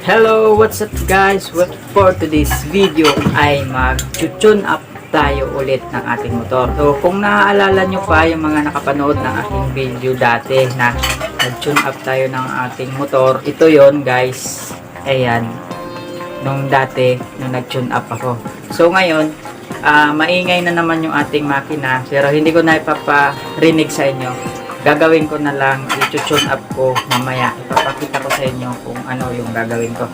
Hello, what's up guys? What for today's video ay mag-tune up tayo ulit ng ating motor. So, kung naaalala nyo pa yung mga nakapanood ng aking video dati na nag-tune up tayo ng ating motor, ito yon guys. Ayan. Nung dati, nung nag-tune up ako. So, ngayon, ah, maingay na naman yung ating makina pero hindi ko na ipaparinig sa inyo gagawin ko na lang, i-tune up ko mamaya. Ipapakita ko sa inyo kung ano yung gagawin ko.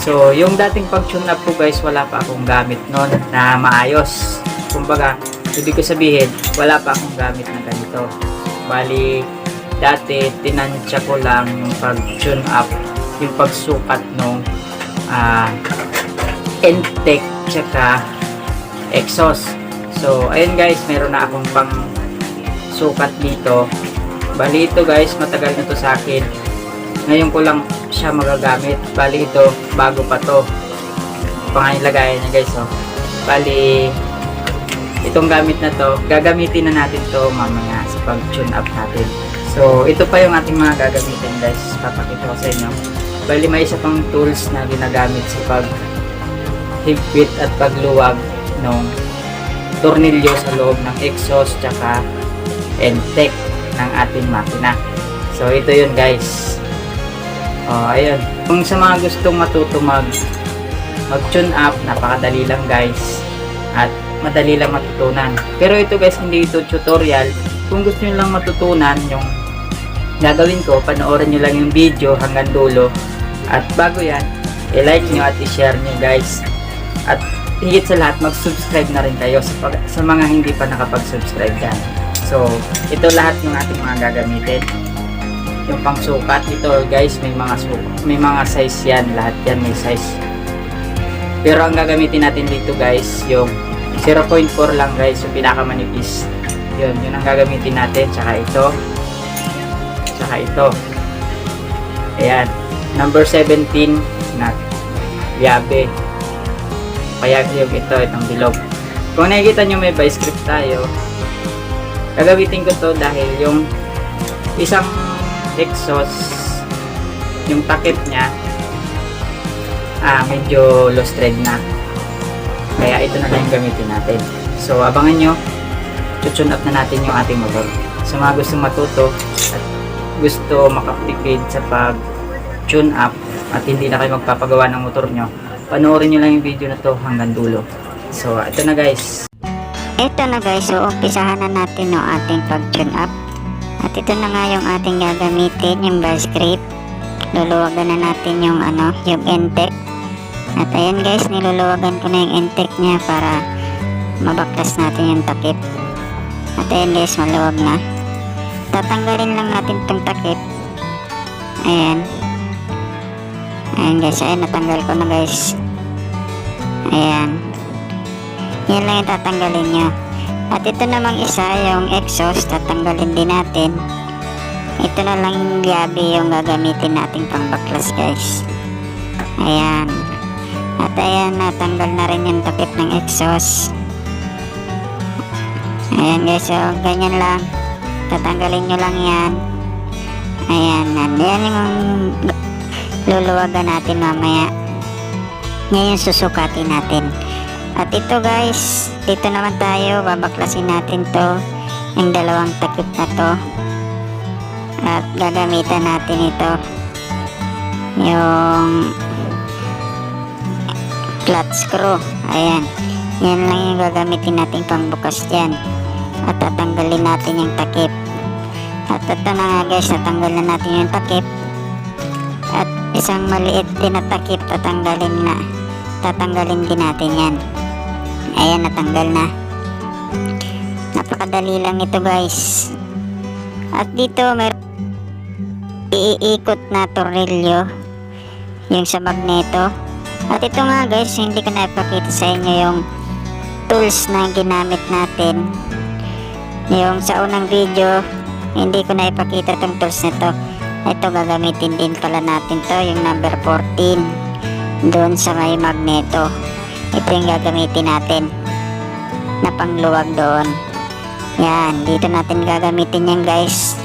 So, yung dating pag-tune up ko guys, wala pa akong gamit nun na maayos. Kumbaga, ibig ko sabihin, wala pa akong gamit na ganito. Bali, dati, tinansya ko lang yung pag-tune up, yung pagsukat nung ah, intake tsaka exhaust. So, ayun guys, meron na akong pang sukat dito. Bali ito guys, matagal na to sa akin. Ngayon ko lang siya magagamit. Bali ito, bago pa to. Pangangilagayan niya guys, oh. Bali, itong gamit na to, gagamitin na natin to mamaya sa pag-tune up natin. So, ito pa yung ating mga gagamitin guys. Papakita ko sa inyo. Bali, may isa pang tools na ginagamit sa pag higpit at pagluwag ng tornilyo sa loob ng exhaust tsaka intake ng ating makina. So, ito yun guys. Oh, ayun. Kung sa mga gustong matuto mag mag-tune up, napakadali lang guys. At madali lang matutunan. Pero ito guys, hindi ito tutorial. Kung gusto nyo lang matutunan yung gagawin ko, panoorin nyo lang yung video hanggang dulo. At bago yan, i-like nyo at i-share nyo guys. At higit sa lahat, mag-subscribe na rin kayo sa, sa mga hindi pa nakapag-subscribe dyan. So, ito lahat ng ating mga gagamitin. Yung pangsukat, ito guys, may mga may mga size yan. Lahat yan may size. Pero ang gagamitin natin dito guys, yung 0.4 lang guys, yung pinakamanipis. Yun, yun ang gagamitin natin. Tsaka ito. Tsaka ito. Ayan. Number 17 na yabe. Kaya yung ito, itong bilog. Kung nakikita nyo may vice grip tayo, gagamitin ko to dahil yung isang exhaust yung takip niya ah medyo low thread na. Kaya ito na lang yung gamitin natin. So abangan nyo. Tutune up na natin yung ating motor. Sa mga gustong matuto at gusto makapikid sa pag tune up at hindi na kayo magpapagawa ng motor nyo panoorin nyo lang yung video na to hanggang dulo. So ito na guys Ito na guys, so umpisahan na natin no ating pag-tune up. At ito na nga yung ating gagamitin, yung bar script. Luluwagan na natin yung ano, yung intake. At ayan guys, niluluwagan ko na yung intake niya para mabaklas natin yung takip. At ayan guys, maluwag na. Tatanggalin lang natin tong takip. Ayan. Ayan guys, ayan natanggal ko na guys. Ayan. Yan lang yung tatanggalin nyo. At ito namang isa, yung exhaust, tatanggalin din natin. Ito na lang yung gabi yung gagamitin nating pangbaklas guys. Ayan. At ayan, natanggal na rin yung takip ng exhaust. Ayan guys, so ganyan lang. Tatanggalin nyo lang yan. Ayan, yan. Yan yung luluwagan natin mamaya. Ngayon susukatin natin. At ito guys, dito naman tayo, babaklasin natin to, yung dalawang takip na to. At gagamitan natin ito, yung flat screw. Ayan, yan lang yung gagamitin natin pangbukas dyan. At tatanggalin natin yung takip. At ito na nga guys, natanggal na natin yung takip. At isang maliit din na takip, tatanggalin na. Tatanggalin din natin yan. Ayan, natanggal na. Napakadali lang ito guys. At dito may iikot na tornilyo yung sa magneto. At ito nga guys, hindi ko na ipakita sa inyo yung tools na ginamit natin. Yung sa unang video, hindi ko na ipakita itong tools na to. Ito gagamitin din pala natin to, yung number 14 doon sa may magneto ito yung gagamitin natin na pangluwag doon yan dito natin gagamitin yan guys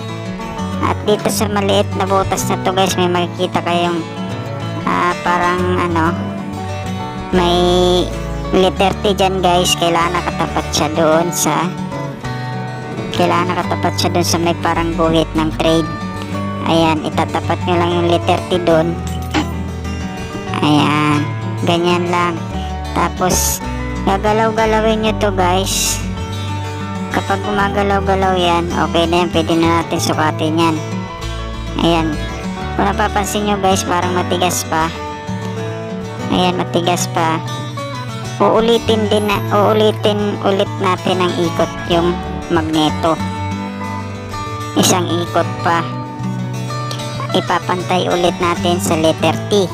at dito sa maliit na butas na to guys may makikita kayong ah, parang ano, may letter T dyan guys. Kailangan nakatapat siya doon sa kailangan nakatapat siya doon sa may parang guhit ng trade. Ayan, itatapat nyo lang yung letter T doon. Ayan, ganyan lang. Tapos, gagalaw-galawin nyo to guys. Kapag gumagalaw-galaw yan, okay na yan. Pwede na natin sukatin yan. Ayan. Kung napapansin nyo guys, parang matigas pa. Ayan, matigas pa. Uulitin din na, uulitin ulit natin ang ikot yung magneto. Isang ikot pa. Ipapantay ulit natin sa letter T.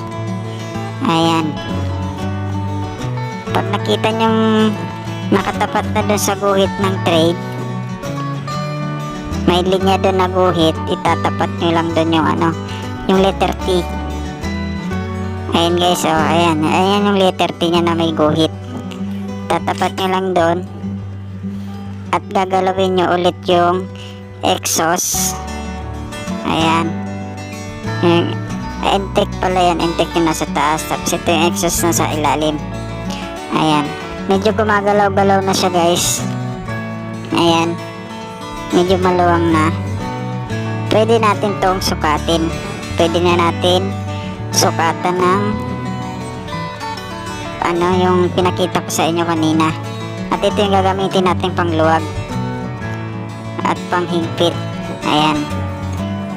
Ayan. Pag nakita nyong nakatapat na dun sa guhit ng trade, may linya doon na guhit, itatapat nyo lang doon yung ano, yung letter T. Ayan guys, oh, ayan. Ayan yung letter T niya na may guhit. Tatapat nyo lang doon. At gagalawin nyo ulit yung exhaust. Ayan. Yung intake pala yan. Intake yung nasa taas. Tapos ito yung exhaust na sa ilalim. Ayan. Medyo gumagalaw-galaw na siya guys. Ayan. Medyo maluwang na. Pwede natin tong sukatin. Pwede na natin sukatan ng ano yung pinakita ko sa inyo kanina. At ito yung gagamitin natin pangluwag at panghigpit. Ayan.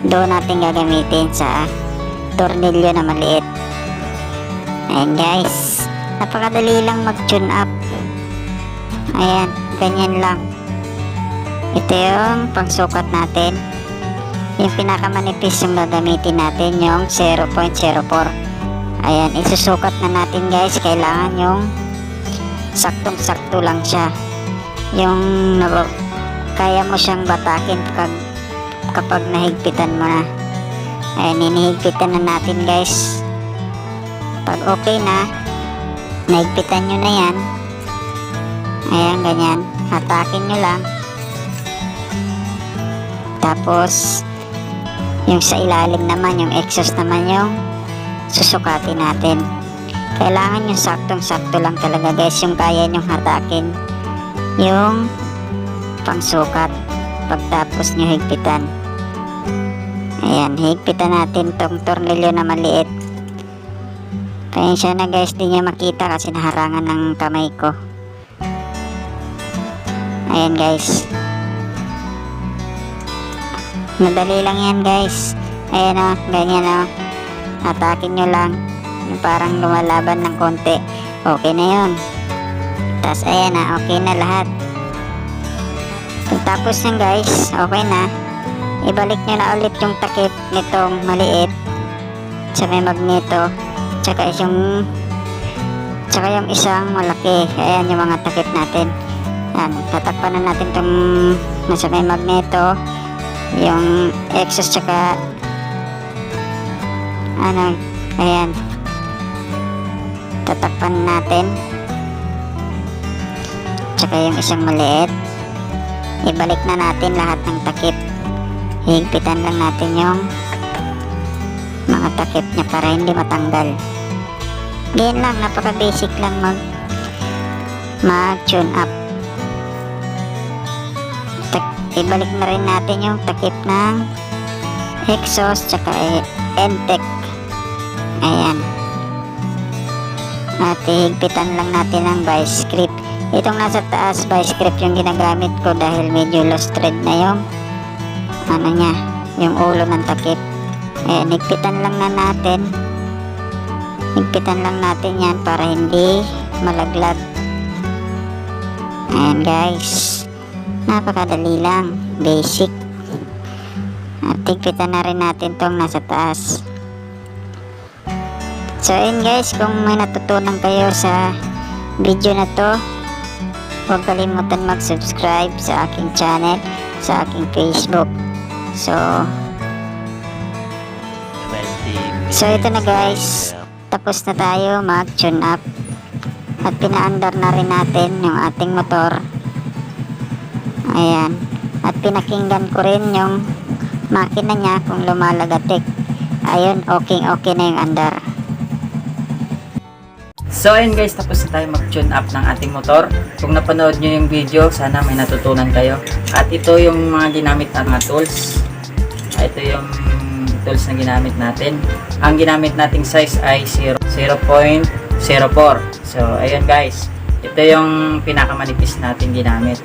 Doon natin gagamitin sa tornilyo na maliit. Ayan guys. Napakadali lang mag-tune up. Ayan. Ganyan lang. Ito yung pangsukat natin. Yung pinakamanipis yung gagamitin natin yung 0.04. Ayan, isusukat na natin guys. Kailangan yung saktong-sakto lang siya. Yung kaya mo siyang batakin kapag, kapag nahigpitan mo na. Ayan, inihigpitan na natin guys. Pag okay na, nahigpitan nyo na yan. Ayan, ganyan. Hatakin nyo lang. Tapos, yung sa ilalim naman, yung exhaust naman yung susukatin natin. Kailangan yung saktong-sakto lang talaga guys, yung kaya nyong hatakin. Yung pangsukat pagtapos nyo higpitan. Ayan, higpitan natin tong tornilyo na maliit. Pasensya na guys, di nyo makita kasi naharangan ng kamay ko. Ayan guys. Madali lang yan guys. Ayan o, ganyan o. Atakin nyo lang. Yung parang lumalaban ng konti. Okay na yun. Tapos ayan na, okay na lahat. Pagtapos nyan guys, okay na. Ibalik nyo na ulit yung takip nitong maliit. Sa may magneto. Tsaka yung tsaka yung isang malaki. Ayan yung mga takip natin. Ayan, tatakpan na natin itong nasa may magneto. Yung exhaust tsaka ano ayan. Tatakpan natin. Tsaka yung isang maliit. Ibalik na natin lahat ng takip. Higpitan lang natin yung mga takip niya para hindi matanggal ganyan lang napaka basic lang mag mag tune up. Tak- ibalik na rin natin yung takip ng exhaust tsaka e- intake ayan. At higpitan lang natin ang vice grip itong nasa taas vice grip yung ginagamit ko dahil medyo lost thread na yung ano niya yung ulo ng takip. Ayan higpitan lang na natin higpitan lang natin yan para hindi malaglag. Ayan guys. Napakadali lang. Basic. At tigpitan na rin natin tong nasa taas. So ayun guys. Kung may natutunan kayo sa video na to huwag kalimutan mag subscribe sa aking channel sa aking facebook. So 20 So, ito na, guys. Tapos na tayo mag tune up at pinaandar na rin natin yung ating motor ayan at pinakinggan ko rin yung makina niya kung lumalagatik ayun okay okay na yung andar So ayun guys, tapos na tayo mag-tune up ng ating motor. Kung napanood nyo yung video, sana may natutunan kayo. At ito yung mga ginamit na tools. Ito yung tools na ginamit natin. Ang ginamit nating size ay 0 0.04. So ayun guys, ito yung pinakamanipis natin ginamit.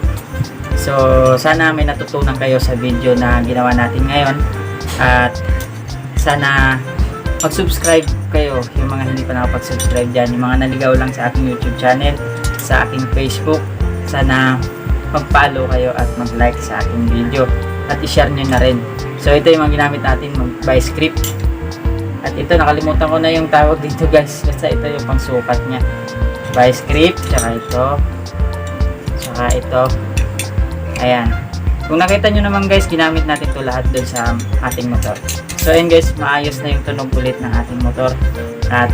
So sana may natutunan kayo sa video na ginawa natin ngayon. At sana mag-subscribe kayo yung mga hindi pa nakapag-subscribe dyan yung mga naligaw lang sa aking YouTube channel sa aking Facebook sana mag-follow kayo at mag-like sa aking video at i-share nyo na rin. So ito yung mga ginamit natin mag-buy script. At ito nakalimutan ko na yung tawag dito guys. Basta ito yung pangsukat nya buy script tsaka ito. Tsaka ito. Ayan. Kung nakita nyo naman guys ginamit natin to lahat dun sa ating motor. So ayun guys, maayos na yung tunog ulit ng ating motor. At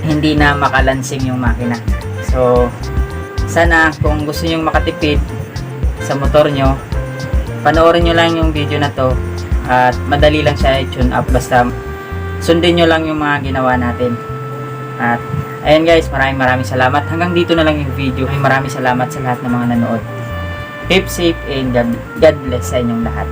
hindi na makalansing yung makina. So sana kung gusto niyo makatipid sa motor nyo, panoorin nyo lang yung video na to at madali lang siya i-tune up basta sundin nyo lang yung mga ginawa natin. At ayun guys, maraming maraming salamat. Hanggang dito na lang yung video. Maraming salamat sa lahat ng mga nanood. Keep safe and God bless sa inyong lahat.